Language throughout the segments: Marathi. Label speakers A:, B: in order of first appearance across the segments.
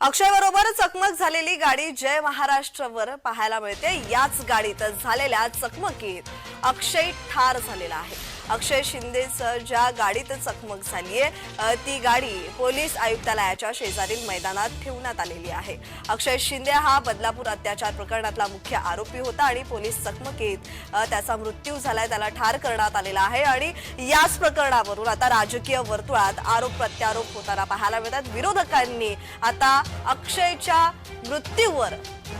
A: अक्षय बरोबर चकमक झालेली गाडी जय महाराष्ट्रवर पाहायला मिळते. याच गाडीत झालेल्या चकमकीत अक्षय ठार झालेला आहे. अक्षय शिंदेचं ज्या गाडीत चकमक झाली आहे ती गाडी पोलीस आयुक्तालयाच्या शेजारील मैदानात ठेवण्यात आलेली आहे. अक्षय शिंदे हा बदलापूर अत्याचार प्रकरणातला मुख्य आरोपी होता आणि पोलीस चकमकीत त्याचा मृत्यू झालाय त्याला ठार करण्यात आलेला आहे आणि याच प्रकरणावरून आता राजकीय वर्तुळात आरोप प्रत्यारोप होताना पाहायला मिळतात. विरोधकांनी आता अक्षयच्या मृत्यूवर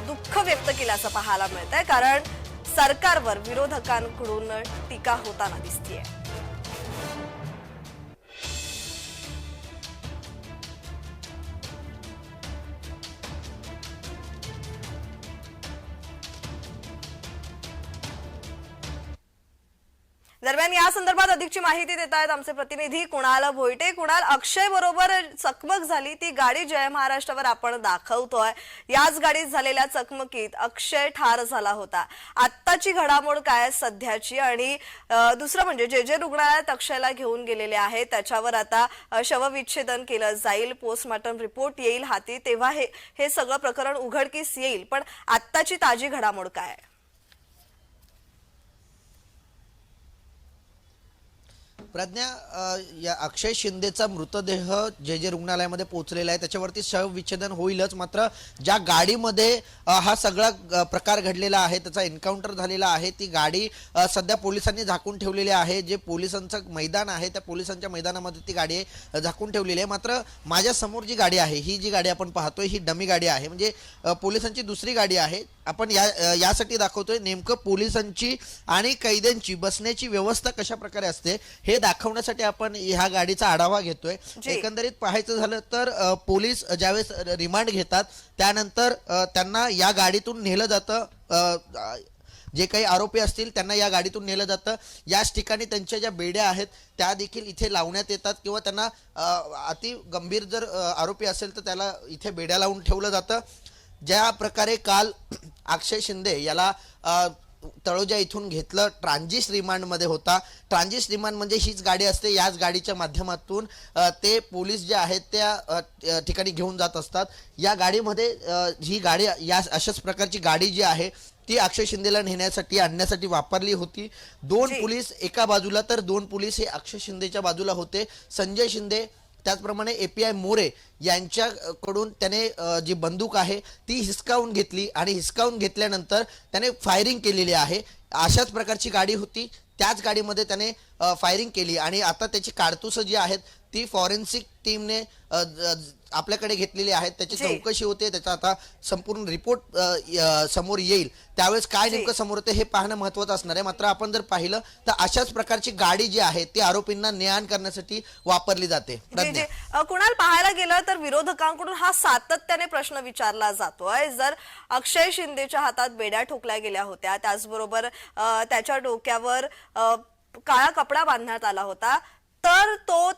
A: दुःख व्यक्त केल्याचं पाहायला मिळत आहे कारण सरकारवर विरोधकांकडून टीका होताना दिसतीये. दरम्यान या संदर्भात अधिकची माहिती देत आहेत आमचे प्रतिनिधी. कुणाल भोईटे कुणाल अक्षय बरोबर चकमक झाली ती गाडी जय महाराष्ट्रावर आपण दाखवतोय. याच गाडीत झालेल्या चकमकीत अक्षय ठार झाला होता. आत्ताची घडामोड काय आहे सध्याची? आणि दुसरं म्हणजे जे जे रुग्णालयात अक्षयला घेऊन गेलेले आहे त्याच्यावर आता शवविच्छेदन केलं जाईल पोस्टमॉर्टम रिपोर्ट येईल हाती तेव्हा हे हे सगळं प्रकरण उघडकीस येईल. पण आत्ताची ताजी घडामोड काय
B: प्रज्ञा या अक्षय शिंदेचा मृतदेह जे जे रुग्णालयामध्ये पोहोचलेला आहे त्याच्यावरती शवविच्छेदन होईलच. मात्र ज्या गाडीमध्ये हा सगळा प्रकार घडलेला आहे त्याचा एन्काउंटर झालेला आहे ती गाडी सध्या पोलिसांनी झाकून ठेवलेली आहे. जे पोलिसांचं मैदान आहे त्या पोलिसांच्या मैदानामध्ये ती गाडी झाकून ठेवलेली आहे. मात्र माझ्यासमोर जी गाडी आहे ही जी गाडी आपण पाहतोय ही डमी गाडी आहे. म्हणजे पोलिसांची दुसरी गाडी आहे. आपण या यासाठी दाखवतोय नेमकं पोलिसांची आणि कैद्यांची बसण्याची व्यवस्था कशा प्रकारे असते हे दाखवण्यासाठी आपण ह्या गाडीचा आढावा घेतोय. एकंदरीत पाहायचं झालं तर पोलीस ज्यावेळेस रिमांड घेतात त्यानंतर त्यांना या गाडीतून नेलं जातं जे काही आरोपी असतील त्यांना या गाडीतून नेलं जातं. याच ठिकाणी त्यांच्या ज्या बेड्या आहेत त्या देखील इथे लावण्यात येतात किंवा त्यांना अति गंभीर जर आरोपी असेल तर त्याला इथे बेड्या लावून ठेवलं जातं. ज्या प्रकारे काल अक्षय शिंदे याला तळोजा इथून घेतलं. ट्रान्झिट रिमांडमध्ये होता. ट्रान्झिट रिमांड म्हणजे हीच गाडी असते. याच गाडीच्या माध्यमातून ते पोलीस जे आहेत त्या ठिकाणी घेऊन जात असतात. या गाडीमध्ये ही गाडी या अशाच प्रकारची गाडी जी आहे ती अक्षय शिंदेला नेण्यासाठी आणण्यासाठी वापरली होती. दोन. पोलीस एका बाजूला तर दोन पोलीस हे अक्षय शिंदेच्या बाजूला होते. संजय शिंदे त्याचप्रमाणे ए पी आय मोरे यांच्याकडून त्याने जी बंदूक आहे ती हिसकावून घेतली. आणि हिसकावून घेतल्यानंतर त्याने फायरिंग केलेली आहे. अशाच प्रकारची गाडी होती. त्याच गाडीमध्ये त्याने फायरिंग केली. आणि आता त्याची काडतुसं जी आहेत ती फॉरेन्सिक टीमने आपल्याकडे घेतलेली आहेत. त्याची. चौकशी होते. त्याचा आता संपूर्ण रिपोर्ट समोर येईल. त्यावेळेस काय. नेमकं समोर येते हे पाहणं महत्वाचं असणार आहे. मात्र आपण जर पाहिलं तर अशाच प्रकारची गाडी जी आहे ती आरोपींना न्यान करण्यासाठी वापरली जाते.
A: कुणाल पाहायला गेलं तर विरोधकांकडून हा सातत्याने प्रश्न विचारला जातोय. जर अक्षय शिंदेच्या हातात बेड्या ठोकल्या गेल्या होत्या त्याचबरोबर त्याच्या डोक्यावर काळा कपडा बांधण्यात आला होता. तर तो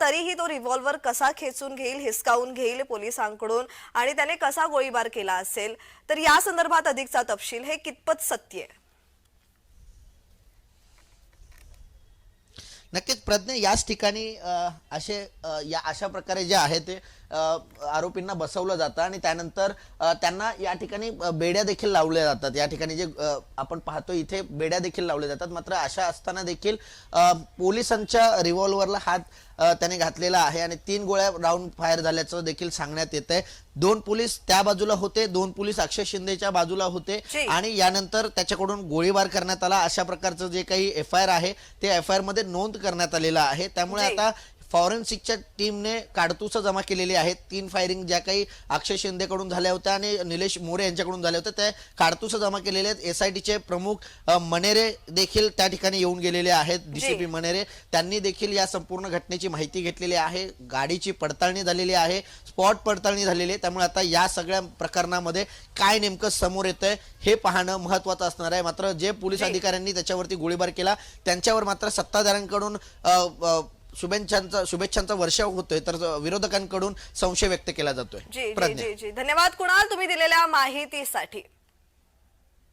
A: तरीही तो रिव्हॉल्वर कसा खेचून घेईल हिसकावून घेईल पोलिसांकडून आणि त्याने कसा गोळीबार केला असेल? तर या संदर्भात अधिकचा तपशील हे कितपत सत्य आहे?
B: नक्कीच प्रज्ञा याच ठिकाणी असे या अशा प्रकारे जे आहे ते आरोपींना बसवलं जातं आणि त्यानंतर त्यांना या ठिकाणी बेड्या देखील लावल्या जातात. या ठिकाणी जे आपण पाहतो इथे बेड्या देखील लावल्या जातात. मात्र अशा असताना देखील पोलिसांच्या रिव्हॉल्वरला हात त्याने घातलेला आहे आणि तीन गोळ्या राऊंड फायर झाल्याचं देखील सांगण्यात येत आहे दोन पोलीस त्या बाजूला होते दोन पोलीस अक्षय शिंदेच्या बाजूला होते. आणि यानंतर त्याच्याकडून गोळीबार करण्यात आला. अशा प्रकारचं जे काही एफ आय आर आहे ते एफ आय आरमध्ये नोंद करण्यात आलेलं आहे. त्यामुळे. आता फॉरेन्सिकच्या टीमने काडतुसं जमा केलेली आहेत. तीन फायरिंग ज्या काही अक्षय शिंदेकडून झाल्या होत्या आणि निलेश मोरे यांच्याकडून झाल्या होत्या त्या काडतुसं जमा केलेले आहेत. एस आय टीचे प्रमुख मनेरे देखील त्या ठिकाणी येऊन गेलेले आहेत. डीसीपी मनेरे त्यांनी देखील या संपूर्ण घटनेची माहिती घेतलेली आहे. गाडीची पडताळणी झालेली आहे. स्पॉट पडताळणी झालेली आहे. त्यामुळे आता या सगळ्या प्रकरणामध्ये काय नेमकं समोर येतंय हे पाहणं महत्वाचं असणार आहे. मात्र जे पोलीस. अधिकाऱ्यांनी त्याच्यावरती गोळीबार केला त्यांच्यावर मात्र सत्ताधाऱ्यांकडून शुभेच्छांचा शुभेच्छांचा वर्षाव होतोय तर विरोधकांकडून संशय व्यक्त केला जातोय.
A: धन्यवाद कुणाल तुम्ही दिलेल्या माहितीसाठी.